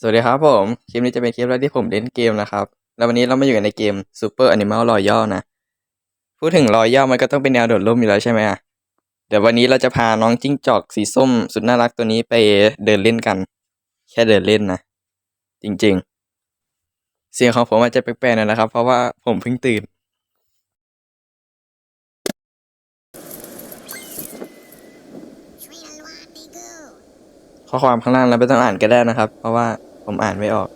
สวัสดีครับผม คลิปนี้จะเป็นคลิปแรกที่ผมเล่นเกมนะครับ แล้ววันนี้เรามาอยู่กันในเกม Super Animal Royal นะ พูดถึง Royal มันก็ต้องเป็นแนวโดดร่มอยู่แล้วใช่ไหมอะ เดี๋ยววันนี้เราจะพาน้องจิ้งจอกสีส้มสุดน่ารักตัวนี้ไปเดินเล่นกัน แค่เดินเล่นนะ จริงๆ เสียงของผมอาจจะแปลกๆหน่อยนะครับ เพราะว่าผมเพิ่งตื่นข้อความข้างล่างเราไม่ต้องอ่านก็ได้นะครับ เพราะว่า ผมอ่านไม่ออก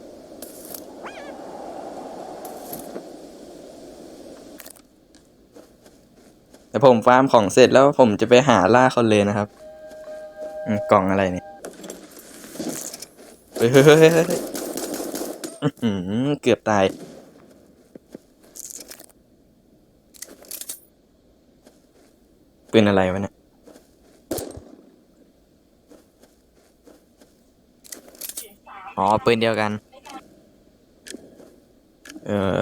แต่ผมฟาร์มของเสร็จแล้วผมจะไปหาล่าคนเลยนะครับกล่องอะไรเนี่ยเฮ้ยเฮ้ยเฮ้ยเกือบตายปืนอะไรวะเนี่ย อ๋อปืนเดียวกัน เออ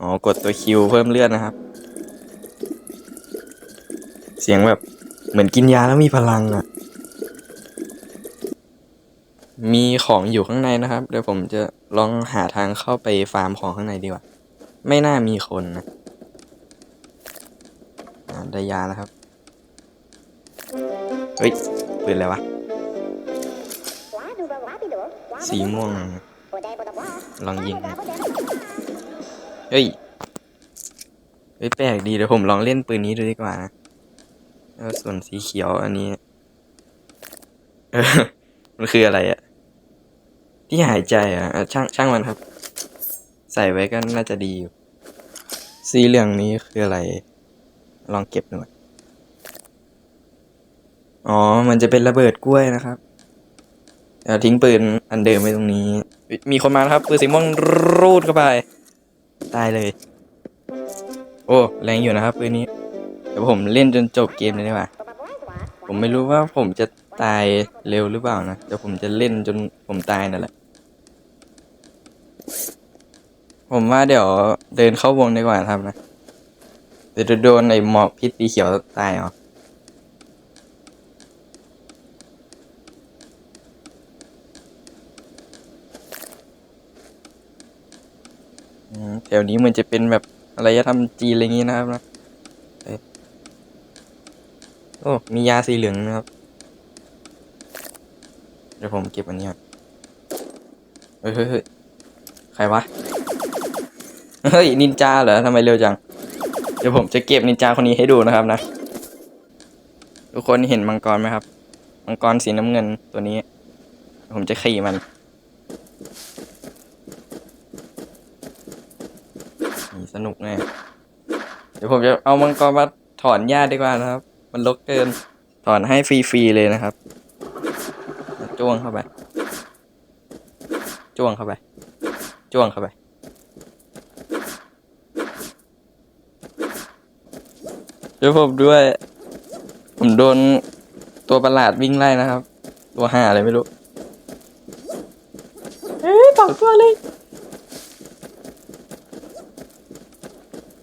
อ๋อกดตัวคิวเพิ่มเลือดนะครับ เสียงแบบเหมือนกินยาแล้วมีพลังอะ่ะ มีของอยู่ข้างในนะครับ เดี๋ยวผมจะลองหาทางเข้าไปฟาร์มของข้างในดีกว่า ไม่น่ามีคนนะได้ยาแล้วครับ เฮ้ยปืนอะไรวะ สีม่วงลองยิงเฮ้ยเฮ้ยแปลกดีเดี๋ยวผมลองเล่นปืนนี้ดูดีกว่าแล้วส่วนสีเขียวอันนี้เออมันคืออะไรอะที่หายใจอะช่างช่างมันครับ ใส่ไว้ก็น่าจะดีอยู่สีเหลืองนี้คืออะไร ลองเก็บหน่อยอ๋อ มันจะเป็นระเบิดกล้วยนะครับ ทิ้งปืนอันเดิมไว้ตรงนี้ มีคนมาแล้วครับปืนสีม่วงรูดเข้าไปตายเลย โอ้แรงอยู่นะครับปืนนี้เดี๋ยวผมเล่นจนจบเกมเลยดีกว่าผมไม่รู้ว่าผมจะตายเร็วหรือเปล่านะเดี๋ยวผมจะเล่นจนผมตายนั่นแหละ ผมว่าเดี๋ยวเดินเข้าวงดีกว่าครับนะเดี๋ยวจะโดนไอ้หมอกพิษสีเขียวตายเอ๋อ แถวนี้มันจะเป็นแบบอารยธรรมจีนอะไรอย่างงี้นะครับนะโอ้ มียาสีเหลืองนะครับ เดี๋ยวผมเก็บอันนี้ก่อนเฮ้ยเฮ้ยเฮ้ยใครวะ เฮ้ย นินจาเหรอทำไมเร็วจัง เดี๋ยวผมจะเก็บนินจาคนนี้ให้ดูนะครับนะ ทุกคนเห็นมังกรไหมครับ มังกรสีน้ำเงินตัวนี้ ผมจะขี่มัน สนุกแน่เดี๋ยวผมจะเอามังกรมาถอนหญ้าดีกว่านะครับ มันรกเกิน ถอนให้ฟรีๆเลยนะครับ จ้วงเข้าไป จ้วงเข้าไป จ้วงเข้าไป เดี๋ยวผมด้วย ผมโดนตัวประหลาดวิ่งไล่นะครับ ตัวห่าอะไรไม่รู้ เอ้ยสองตัวเลย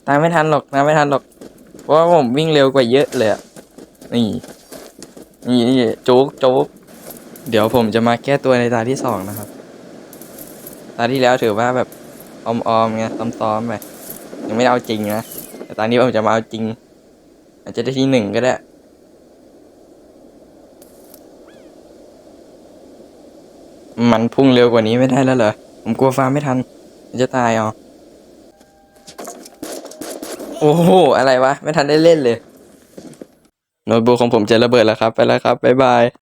ตามไม่ทันหรอกตามไม่ทันหรอก เพราะว่าผมวิ่งเร็วกว่าเยอะเลยอะนี่นี่นี่โจ๊กโจ๊กเดี๋ยวผมจะมาแก้ตัวในตาที่สองนะครับ ตาที่แล้วถือว่าแบบออมๆไงซ้อมๆไปยังไม่เอาจริงนะแต่ตอนนี้ผมจะมาเอาจริง อาจจะได้ที่หนึ่งก็ได้มันพุ่งเร็วกว่านี้ไม่ได้แล้วเหรอ ผมกลัวฟ้าไม่ทัน จะตายเอ โอ้โห อะไรวะ ไม่ทันได้เล่นเลย โน้ตบุ๊กของผมจะระเบิดแล้วครับ ไปแล้วครับ บ๊ายบาย